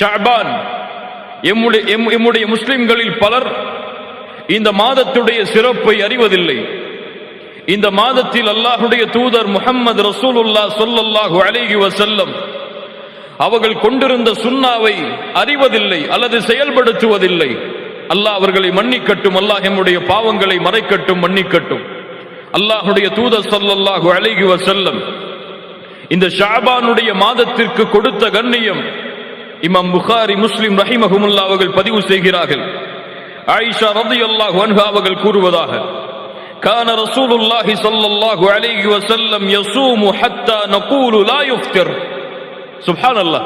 ஷாபான். எம்முடைய எம்- எம்முடைய முஸ்லிம்களில் பலர் இந்த மாதத்துடைய சிறப்பை அறிவதில்லை. இந்த மாதத்தில் அல்லாஹுடைய தூதர் முஹம்மது ரசூலுல்லா ஸல்லல்லாஹு அலைஹி வசல்லம் அவர்கள் கொண்டிருந்த சுன்னாவை அறிவதில்லை அல்லது செயல்படுத்துவதில்லை. அல்லாஹ் அவர்களை மன்னிக்கட்டும் அல்லாஹ் எம்முடைய பாவங்களை மறைக்கட்டும் மன்னிக்கட்டும். அல்லாஹுடைய தூதர் சொல்லல்லாஹு அழகி வசல்லம் இந்த ஷாபானுடைய மாதத்திற்கு கொடுத்த கண்ணியம் இமாம் புகாரி முஸ்லிம் ரஹிமஹுமுல்லா அவர்கள் பதிவு செய்கிறார்கள் ஆயிஷா ரலியல்லாஹு அன்ஹா அவர்கள் கூறுவதாக كان رسول الله صلى الله عليه وسلم يصوم حتى نقول لا يفطر سبحان الله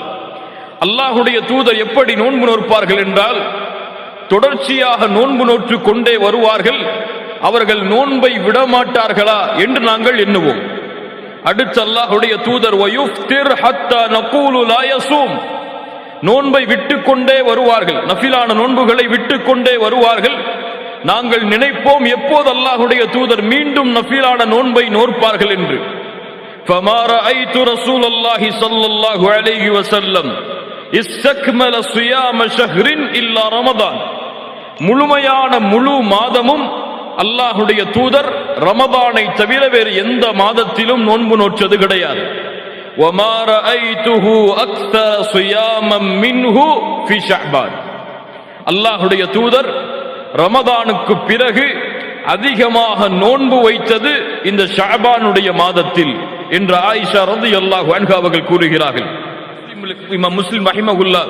அல்லாஹுடைய தூதர் எப்படி நோன்பு நோற்பார்கள் என்றால் தொடர்ச்சியாக நோன்பு நோற்று கொண்டே வருவார்கள் அவர்கள் நோன்பை விடமாட்டார்களா என்று நாங்கள் எண்ணுவோம் அடுத்து அல்லாஹுடைய தூதர் வயுஃப்திர் ஹத்தா நகூலு லா யஸூம் நோன்பை விட்டுக்கொண்டே வருவார்கள் நஃபிலான நோன்புகளை விட்டுக்கொண்டே வருவார்கள் நாங்கள் நினைப்போம் எப்போது அல்லாஹுடைய தூதர் மீண்டும் நஃபிலான நோன்பை நோற்பார்கள் என்று فما رأيت رسول الله صلى الله عليه وسلم استكمل صيام شهر إلا رمضان முழுமையான முழு மாதமும் அல்லாஹுடைய தூதர் ரமதானை தவிர வேறு எந்த மாதத்திலும் நோன்பு நோற்றது கிடையாது وما رأيته أكثر صياما منه في شعبان அல்லாஹுடைய தூதர் ரமதானுக்கு பிறகு அதிகமாக நோன்பு வைத்தது இந்த ஷாபானுடைய மாதத்தில் என்று ஆயிஷா ரதி அல்லாஹ் அவர்கள் கூறுகிறார்கள் இமாம் முஸ்லிம் ரஹிமகுல்லா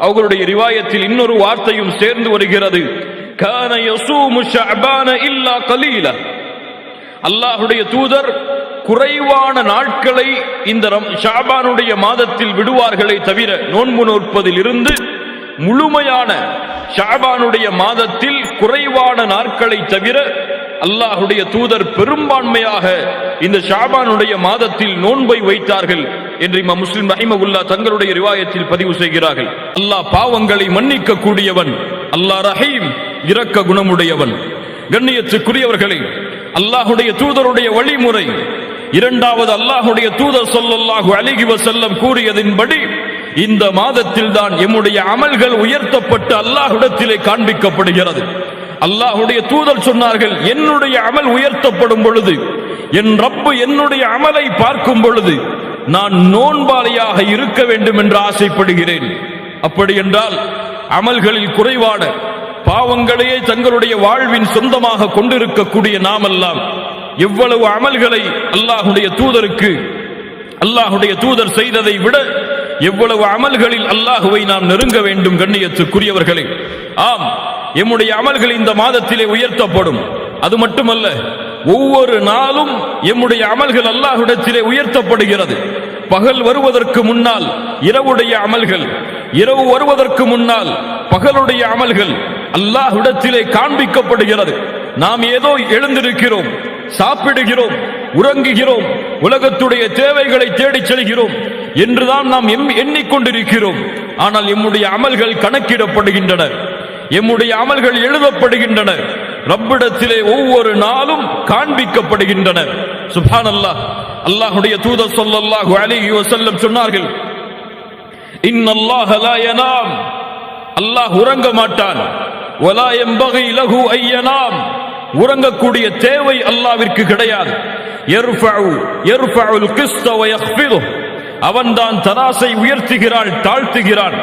அவர்களுடைய ரிவாயத்தில் இன்னொரு வார்த்தையும் சேர்ந்து வருகிறது கான யசூமு ஷஅபான இல்லா கலீலா அல்லாஹுடைய தூதர் குறைவான நாட்களை இந்த ஷாபானுடைய மாதத்தில் விடுவார்களே தவிர நோன்பு நோற்பதில் இருந்து முழுமையான ஷாபானுடைய மாதத்தில் குறைவான நாட்களை தவிர அல்லாஹுடைய தூதர் பெரும்பான்மையாக இந்த ஷாபானுடைய மாதத்தில் நோன்பை வைத்தார்கள் என்று இமாம் முஸ்லிம் ரஹிமகுல்லா தங்களுடைய ரிவாயத்தில் பதிவு செய்கிறார்கள். அல்லாஹ் பாவங்களை மன்னிக்க கூடியவன் அல்லாஹ் ரஹீம் இரக்க குணமுடையவன். கண்ணியத்துக்குரியவர்களே அல்லாஹுடைய தூதருடைய வழிமுறை இரண்டாவது அல்லாஹுடைய தூதர் சொல்லல்லாஹு அலைஹி செல்லம் கூறியதின்படி இந்த மாதத்தில் தான் எம்முடைய அமல்கள் உயர்த்தப்பட்டு அல்லாஹுடத்திலே காண்பிக்கப்படுகிறது. அல்லாஹுடைய தூதர் சொன்னார்கள் என்னுடைய அமல் உயர்த்தப்படும் பொழுது என் ரப்பு என்னுடைய அமலை பார்க்கும் பொழுது நான் நோன்பாளியாக இருக்க வேண்டும் என்று ஆசைப்படுகிறேன். அப்படி என்றால் அமல்களில் குறைவான பாவங்களையே தங்களுடைய வாழ்வின் சொந்தமாக கொண்டிருக்கக்கூடிய நாமெல்லாம் எவ்வளவு அமல்களை அல்லாஹுடைய தூதருக்கு அல்லாஹுடைய தூதர் செய்ததை விட எவ்வளவு அமல்களில் அல்லாஹுவை நாம் நெருங்க வேண்டும் கண்ணியத்துக்குரியவர்களே. ஆம் எம்முடைய அமல்கள் இந்த மாதத்திலே உயர்த்தப்படும். அது மட்டுமல்ல ஒவ்வொரு நாளும் எம்முடைய அமல்கள் அல்லாஹுடத்திலே உயர்த்தப்படுகிறது. பகல் வருவதற்கு முன்னால் இரவுடைய அமல்கள் இரவு வருவதற்கு முன்னால் பகலுடைய அமல்கள் அல்லாஹுடத்திலே காண்பிக்கப்படுகிறது. நாம் ஏதோ எழுந்திருக்கிறோம் சாப்பிடுகிறோம் உறங்குகிறோம் உலகத்துடைய தேவைகளை தேடிச் செல்கிறோம் என்றுதான் நாம் எம்- எண்ணிக்கொண்டிருக்கிறோம். ஆனால் எம்முடைய அமல்கள் கணக்கிடப்படுகின்றன. எம்முடைய அமல்கள் எழுதப்படுகின்றன. ரப்பிடத்திலே ஒவ்வொரு நாளும் காண்பிக்கப்படுகின்றன. சுபான் அல்லாஹ் அல்லாஹுடைய தூத ஸல்லல்லாஹு அலிஹி வசல்லம் சொன்னார்கள் இன்னல்லாஹ் லா யனாம். அல்லாஹ் உறங்க மாட்டான். வலா எம்பகை லகு ஐயனாம் உறங்கக்கூடிய தேவை அல்லாவிற்கு கிடையாது. அவன் தான் தராசை உயர்த்துகிறாள் தாழ்த்துகிறான்.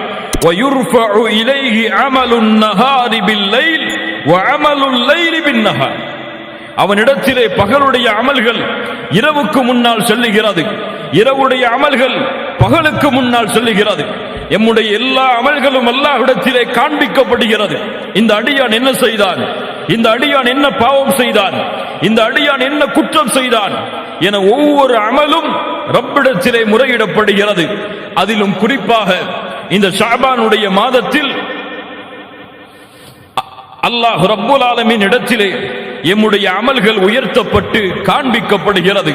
அவனிடத்திலே பகலுடைய அமல்கள் இரவுக்கு முன்னால் செல்லுகிறது. இரவுடைய அமல்கள் பகலுக்கு முன்னால் செல்லுகிறது. எம்முடைய எல்லா அமல்களும் எல்லா இடத்திலே காண்பிக்கப்படுகிறது. இந்த அடியான் என்ன செய்தான்? இந்த அடியான் என்ன பாவம் செய்தான்? இந்த அடியான் என்ன குற்றம் செய்தான்? என ஒவ்வொரு அமலும் ரப்பிடத்திலே முறையிடப்படுகிறது. அதிலும் குறிப்பாக இந்த ஷாபானுடைய மாதத்தில் அல்லாஹ் ரப்புல் ஆலமின் இடத்திலே எம்முடைய அமல்கள் உயர்த்தப்பட்டு காண்பிக்கப்படுகிறது.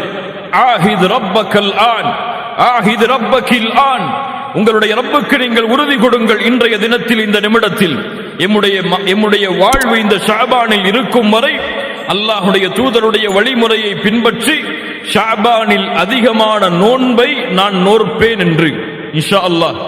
ஆஹித் ரப்பக்கல் ஆன் ஆஹித் ரப்பக்கில் ஆன். உங்களுடைய ரப்புக்கு நீங்கள் உறுதி கொடுங்கள் இன்றைய தினத்தில் இந்த நிமிடத்தில். எம்முடைய எம்முடைய வாழ்வு இந்த ஷாபானில் இருக்கும் வரை அல்லாஹுடைய தூதருடைய வழிமுறையை பின்பற்றி ஷாபானில் அதிகமான நோன்பை நான் நோற்பேன் என்று. இஷா அல்லாஹ்.